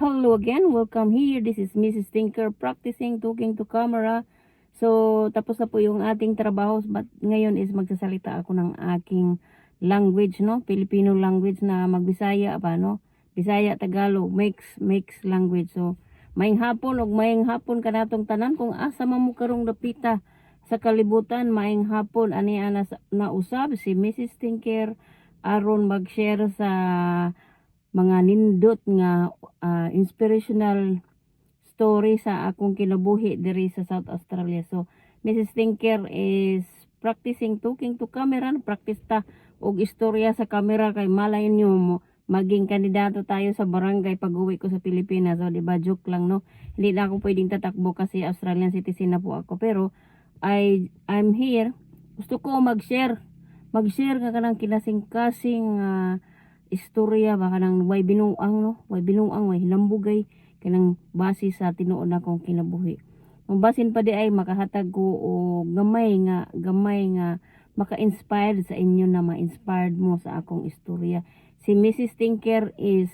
Hello again, welcome here. This is Mrs. Tinker practicing talking to camera. So, tapos na po yung ating trabaho. But ngayon is magsasalita ako ng aking language, no? Filipino language na magbisaya pa, no? Bisaya, Tagalog, mix, mix language. So, maing hapon og maing hapon kanatong tanan kung asa man mo karong dapita sa kalibutan maing hapon ani ana sa- nausab si Mrs. Tinker aron mag-share sa mga nindot nga ah, inspirational story sa akong kinabuhi diri sa South Australia. So, Mrs. Tinker is practicing talking to camera, practice ta og istorya sa camera kay malay nyo mo maging kandidato tayo sa barangay pag-uwi ko sa Pilipinas. So, di ba, joke lang, no? Hindi na ako pwedeng tatakbo kasi Australian citizen na po ako. Pero, I, I'm here. Gusto ko mag-share. Mag-share nga kanang kinasing-kasing ah, istorya ba? Kanang way binuang no? Way binuang way hinambugay kanang base sa tinuod akong kinabuhi. Ang basin pa di ay makahatag ko og gamay nga gamay nga maka-inspired sa inyo na ma-inspired mo sa akong istorya. Si Mrs. Tinker is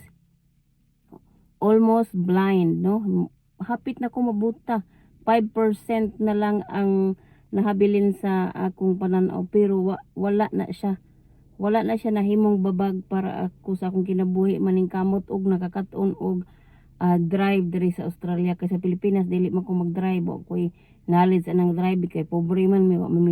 almost blind no? Hapit na ko mabuta. 5% na lang ang nahabilin sa akong pananaw pero wa, wala na siya wala na siya nahimong babag para ako sa akong kinabuhi maning kamot og nakakaton og ah, drive diri sa Australia. Kay sa Pilipinas dili man ko mag-drive. Wa ko'y knowledge anang drive. Kay pobre man mi wa man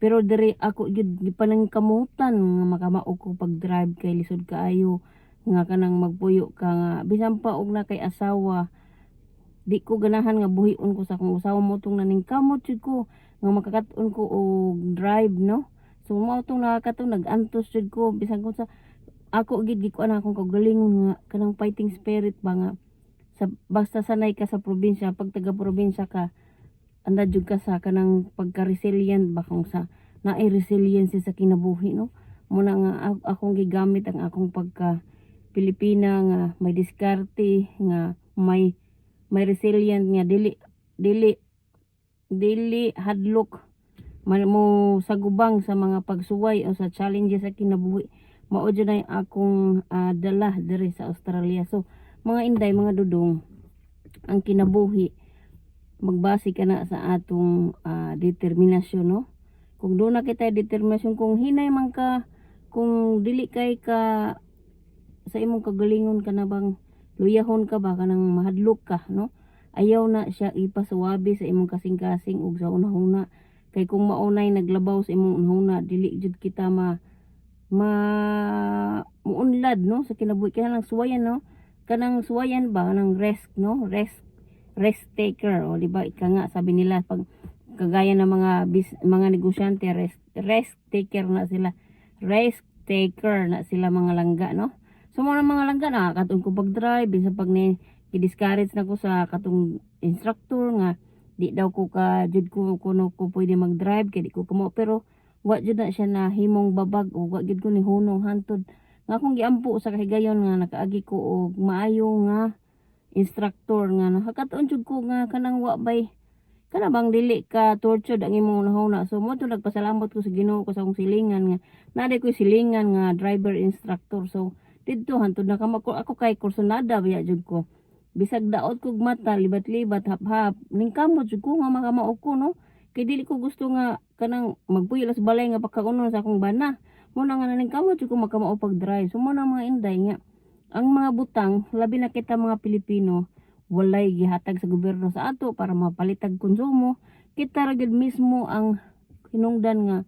pero diri ako gyud gipanang kamutan nga makamao ko pag-drive kay lisod kaayo. Nga kanang magpuyo ka nga bisan pa og na kay asawa. Di ko ganahan nga buhion ko sa akong usawa. Mo tong naning kamot ko nga makakaton ko og drive no So mao tong nakakatong nag-antos jud ko. Bisan ko sa ako gid gikuan akong kagaling nga kanang fighting spirit ba nga. Sa basta sanay ka sa probinsya pag taga probinsya ka anda jud ka sa kanang pagka resilient ba kung sa naay resiliency sa kinabuhi no? Muna nga akong gigamit ang akong pagka Pilipina nga may diskarte nga may may resilient nga dili dili dili hadlok mo sagubang sa mga pagsuway o sa challenges sa kinabuhi. Mao na yung akong ah, dala diri sa Australia. So mga inday mga dudong ang kinabuhi magbase ka na sa atong ah, determinasyon no? Kung doon na kita determinasyon kung hinay man ka kung dili kay ka sa imong kagalingon ka na bang luyahon ka ba kanang mahadlok ka no? Ayaw na siya ipasuwabi sa imong kasing-kasing ug sa una-una kay kung maunay naglabaw sa imong una dili jud kita ma ma muunlad no? Sa kinabuhi kaya nang suwayan no? Kanang suwayan ba? Kanang rest no? Rest rest taker. O di ba? Ika nga sabi nila pag kagaya ng mga bis, mga negosyante rest rest taker na sila. Rest taker na sila mga langga no? So mga mga langga na katong ko pag drive bisan pag ni i-discourage na ko sa katong instructor nga di daw ko ka jud ko kuno ko pwede mag-drive kay di ko kamo. Pero wa jud na siya na himong babag o wa jud ko ni hunong hantod. Nga akong giampo sa kahigayon nga nakaagi ko og maayo nga instructor nga nakakatuon jud ko nga kanang wa bay. Kana bang dili ka tortured ang imong nahuna so mo to nagpasalamat ko sa Ginoo ko sa akong silingan nga naday ko silingan nga driver instructor. So didto hantod na kamo. Ako, kay kursunada biya jud ko bisag daot kog mata libat-libat hap-hap. Ning kamot jud ko nga makamao ko no? Kay dili ko gusto nga kanang magpuyo sa balay nga pagkaunon sa akong bana. Mo na nga ning kamot jud ko makamao pag drive so mo na mga inday nga ang mga butang labi na kita mga Pilipino walay gihatag sa gobyerno sa ato para mapalitag konsumo. Kita ra gyud mismo ang hinungdan nga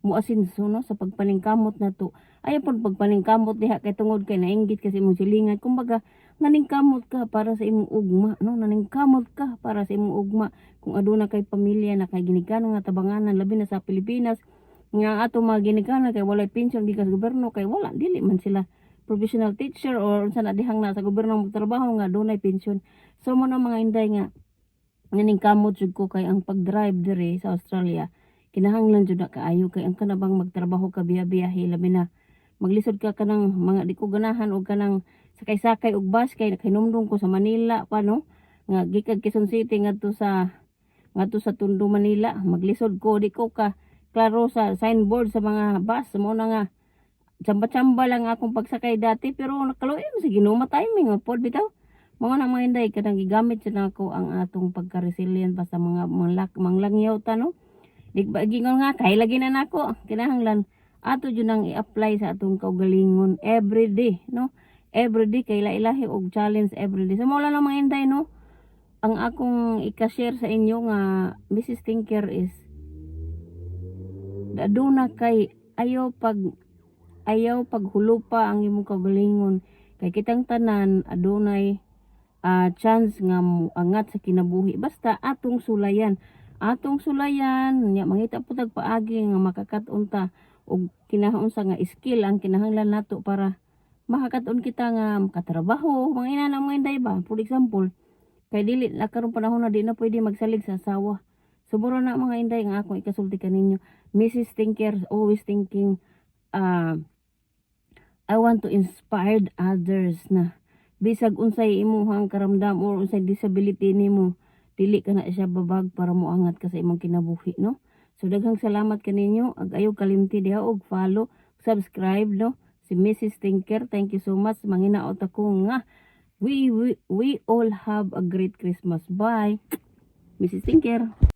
muasinso no sa pagpaningkamot nato. Ayaw pon pagpaningkamot diha kay tungod kay nainggit kasi imong silingan. Kumbaga naningkamot ka para sa imong ugma no? Naningkamot ka para sa imong ugma. Kung aduna kay pamilya na kay ginikanan nga tabanganan labi na sa Pilipinas nga ato mga ginikanan kay walay pension gikan sa gobyerno kay wala dili man sila professional teacher or unsa na dihang na sa gobyerno magtrabaho nga dunay pension. So mo na mga inday nga naningkamot jud ko kay ang pag-drive dire sa Australia. Kinahanglan jud na kaayo kay ang kanabang magtrabaho ka biya-biyahe labi na. Maglisod ka kanang mga di ganahan og kanang sakay-sakay og bus kay nakahinumdum ko sa Manila pa no? Nga gikan Quezon City ngadto sa ngadto sa Tondo Manila. Maglisod ko di ko ka klaro sa signboard sa mga bus. Mo na nga tsamba-tsamba lang akong pagsakay dati pero nakaluim sa Ginoo timing pod bitaw. Mga na mga inday kadang gigamit sa nako ang atong pagka-resilient pa sa mga manglak manglangyaw ta no. Di nga kay lagi na nako kinahanglan. Ato jud nang i-apply sa atong kaugalingon every day no. Every day kay ilahi og challenge every day. So mo lang mga no. Ang akong i-share sa inyo nga Mrs. Tinker is aduna kay ayaw pag ayaw paghulupa ang imong kaugalingon kay kitang tanan adunay ah, chance nga angat sa kinabuhi basta atong sulayan atong sulayan nya mangita po tag nga makakaton ta og kinahanglan nga skill ang kinahanglan nato para makakaton kita nga makatrabaho. Mga ina na mga inday ba? For example kay dili na karong panahon na di na pwede magsalig sa asawa. Suburo na mga inday nga akong ikasulti kaninyo. Mrs. Tinker always thinking uh, I want to inspire others na. Bisag unsay imuhang karamdam or unsay disability nimo dili ka na siya babag para moangat ka sa imong kinabuhi no? So daghang salamat kaninyo ag ayaw kalimti diha og follow subscribe no si Mrs. Tinker thank you so much manginaot ako nga we, we we all have a great Christmas bye Mrs. Tinker